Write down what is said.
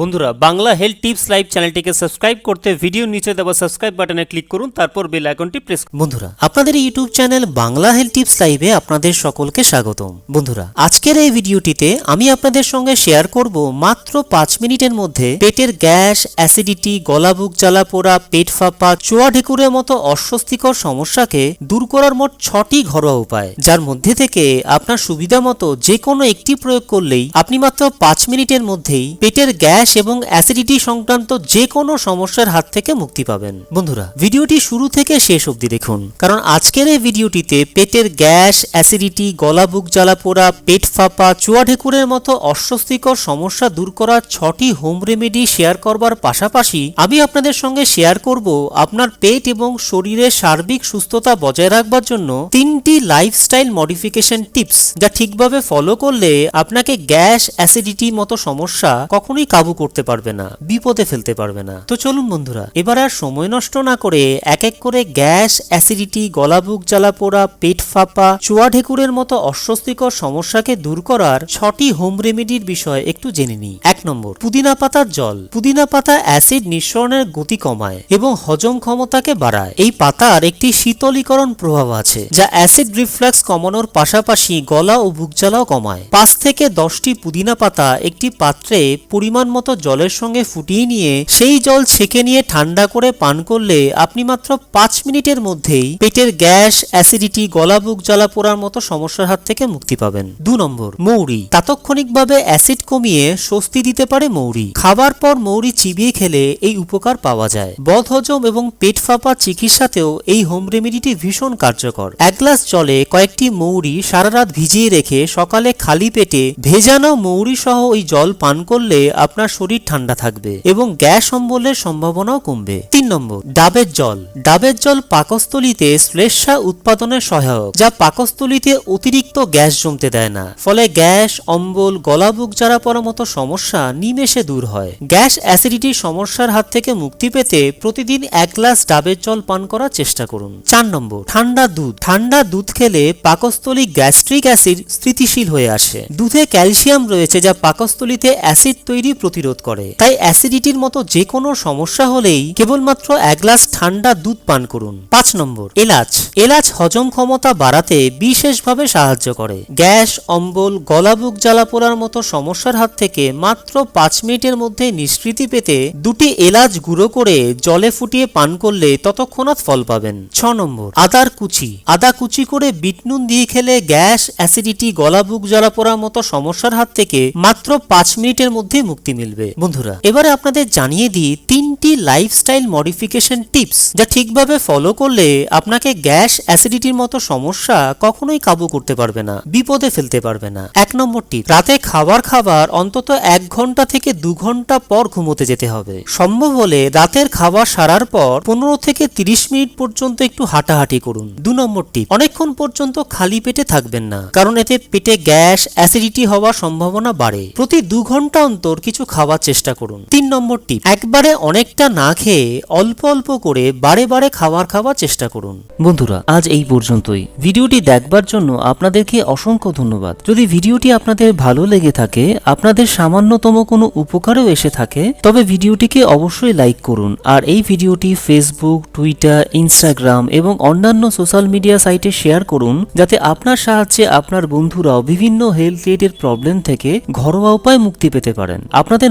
বন্ধুরা, Bangla health tips live চ্যানেলটিকে subscribe করতে ভিডিও নিচে দেওয়া সাবস্ক্রাইব বাটনে ক্লিক করুন, তারপর বেল আইকনটি প্রেস বন্ধুরা, আপনাদের YouTube channel Bangla health tips লাইভে আপনাদের সকলকে স্বাগতম। বন্ধুরা, আজকের এই ভিডিওটিতে আমি আপনাদের সঙ্গে শেয়ার করব মাত্র পাঁচ মিনিটের মধ্যে পেটের গ্যাস, অ্যাসিডিটি, গলাবুক জ্বালা পোড়া পেট ফাঁপা, চোয়া ঢেকুরের মতো অস্বস্তিকর সমস্যাকে দূর করার মোট ছটি ঘরোয়া উপায়, যার মধ্যে থেকে আপনার সুবিধা মতো যে কোনো একটি প্রয়োগ করলেই আপনি মাত্র পাঁচ মিনিটের মধ্যেই পেটের গ্যাস এবং অ্যাসিডিটি সংক্রান্ত যে কোনো সমস্যার হাত থেকে মুক্তি পাবেন। বন্ধুরা, ভিডিওটি শুরু থেকে শেষ অবধি দেখুন, কারণ আজকের এই ভিডিওটিতে পেটের গ্যাস, অ্যাসিডিটি, গলা, বুক জ্বালা পোড়া, পেট ফাঁপা, চুয়া ঢেকুরের মতো অস্বস্তিকর সমস্যা দূর করার ছটি হোম রেমেডি শেয়ার করবার পাশাপাশি আমি আপনাদের সঙ্গে শেয়ার করব আপনার পেট এবং শরীরের সার্বিক সুস্থতা বজায় রাখবার জন্য তিনটি লাইফস্টাইল মডিফিকেশন টিপস যা ঠিকভাবে ফলো করলে আপনাকে গ্যাস অ্যাসিডিটি মতো সমস্যা কখনোই কাবু করতে পারবে না, বিপদে ফেলতে পারবে না। তো চলুন বন্ধুরা, এবার আর সময় নষ্ট না করে এক এক করে গ্যাস, অ্যাসিডিটি গলাবুক জ্বালা পোড়া, পেট ফাঁপা, চুয়া ঢেকুরের মতো অস্বস্তিকর সমস্যাকে দূর করার ছটি হোম রেমেডির বিষয় একটু জেনে নিই। এক নম্বর, পুদিনা পাতার জল। পুদিনা পাতা অ্যাসিড নিঃসরণের গতি কমায় এবং হজম ক্ষমতাকে বাড়ায়। এই পাতার একটি শীতলীকরণ প্রভাব আছে, যা অ্যাসিড রিফ্লাক্স কমানোর পাশাপাশি গলা ও বুক জ্বালাও কমায়। পাঁচ থেকে দশটি পুদিনা পাতা একটি পাত্রে পরিমাণ মতো জলের সঙ্গে ফুটিয়ে নিয়ে সেই জল ছেঁকে নিয়ে ঠান্ডা করে পান করলে আপনি মাত্র পাঁচ মিনিটের মধ্যেই পেটের গ্যাস, অ্যাসিডিটি, গলা বুক জ্বালা পোড়ার মতো সমস্যার হাত থেকে মুক্তি পাবেন। দু নম্বর, মৌরি। তাৎক্ষণিকভাবে অ্যাসিড কমিয়ে স্বস্তি দিতে পারে মৌরি। খাবার পর মৌরি চিবিয়ে খেলে এই উপকার পাওয়া যায়। বদহজম এবং পেট ফাঁপা চিকিৎসাতেও এই হোম রেমেডিটি ভীষণ কার্যকর। এক গ্লাস জলে কয়েকটি মৌরি সারা রাত ভিজিয়ে রেখে সকালে খালি পেটে ভেজানো মৌরি সহ ওই জল পান করলে আপনার শরীর ঠান্ডা থাকবে এবং গ্যাস অম্বলের সম্ভাবনাও কমবে। তিন নম্বর, ডাবের জল। ডাবের জল পাকস্থলিতে শ্লেষ্মা উৎপাদনের সহায়ক, যা পাকস্থলিতে অতিরিক্ত গ্যাস জমতে দেয় না। ফলে গ্যাস, অম্বল, গলাবুক যারা পড়ার মতো সমস্যা নিমেষে দূর হয়। গ্যাস অ্যাসিডিটির সমস্যার হাত থেকে মুক্তি পেতে প্রতিদিন এক গ্লাস ডাবের জল পান করার চেষ্টা করুন। চার নম্বর, ঠান্ডা দুধ। ঠান্ডা দুধ খেলে পাকস্থলী গ্যাস্ট্রিক অ্যাসিড স্থিতিশীল হয়ে আসে। দুধে ক্যালসিয়াম রয়েছে যা পাকস্থলীতে অ্যাসিড তৈরি প্রতিরোধ করে। তাই অ্যাসিডিটির মতো যে কোনো সমস্যা হলেই কেবলমাত্র এক গ্লাস ঠান্ডা দুধ পান করুন। পাঁচ নম্বর, এলাচ। এলাচ হজম ক্ষমতা বাড়াতে বিশেষভাবে সাহায্য করে। গ্যাস, অম্বল, গলাবুক জ্বালা পোড়ার মতো সমস্যার হাত থেকে মাত্র পাঁচ মিনিটের মধ্যে নিষ্কৃতি পেতে দুটি এলাচ গুঁড়ো করে জলে ফুটিয়ে পান করলে ততক্ষণাৎ ফল পাবেন। ছ নম্বর, আদার কুচি। আদা কুচি করে বিট নুন দিয়ে খেলে গ্যাস, অ্যাসিডিটি, গলাবুক জ্বালা পোড়ার মতো সমস্যার হাত থেকে মাত্র পাঁচ মিনিটের মধ্যে মুক্তি মিলবে। বন্ধুরা এবারে আপনাদের জানিয়ে দিই তিনটি লাইফস্টাইল মডিফিকেশন টিপস যা ঠিকভাবে ফলো করলে আপনাকে গ্যাস অ্যাসিডিটির মতো সমস্যা কখনোই কাবু করতে পারবে না বিপদে ফেলতে পারবে না। এক নম্বর টিপ রাতে খাবার খাবার অন্তত এক ঘণ্টা থেকে দু ঘণ্টা পর ঘুমোতে যেতে হবে। সম্ভব হলে রাতের খাবার সারার পর পনেরো থেকে তিরিশ মিনিট পর্যন্ত একটু হাঁটাহাঁটি করুন। দু নম্বর টিপ অনেকক্ষণ পর্যন্ত খালি পেটে থাকবেন না কারণ এতে পেটে গ্যাস অ্যাসিডিটি হওয়ার সম্ভাবনা বাড়ে। প্রতি দু ঘণ্টা অন্তর কিছু খাওয়ার চেষ্টা করুন। তিন নম্বর টিপ, একবারে অনেকটা না খেয়ে অল্প অল্প করে বারে বারে খাবার খাওয়ার চেষ্টা করুন। বন্ধুরা, আজ এই পর্যন্তই। ভিডিওটি দেখবার জন্য আপনাদেরকে অসংখ্য ধন্যবাদ। যদি ভিডিওটি আপনাদের ভালো লেগে থাকে, আপনাদের সামান্যতম কোনো উপকারেও এসে থাকে, তবে ভিডিওটিকে অবশ্যই লাইক করুন। আর এই ভিডিওটি ফেসবুক, টুইটার, ইনস্টাগ্রাম এবং অন্যান্য সোশ্যাল মিডিয়া সাইটে শেয়ার করুন, যাতে আপনার সাহায্যে আপনার বন্ধুরাও বিভিন্ন হেলথ রিলেটেড প্রবলেম থেকে ঘরোয়া উপায় মুক্তি পেতে পারেন। আপনাদের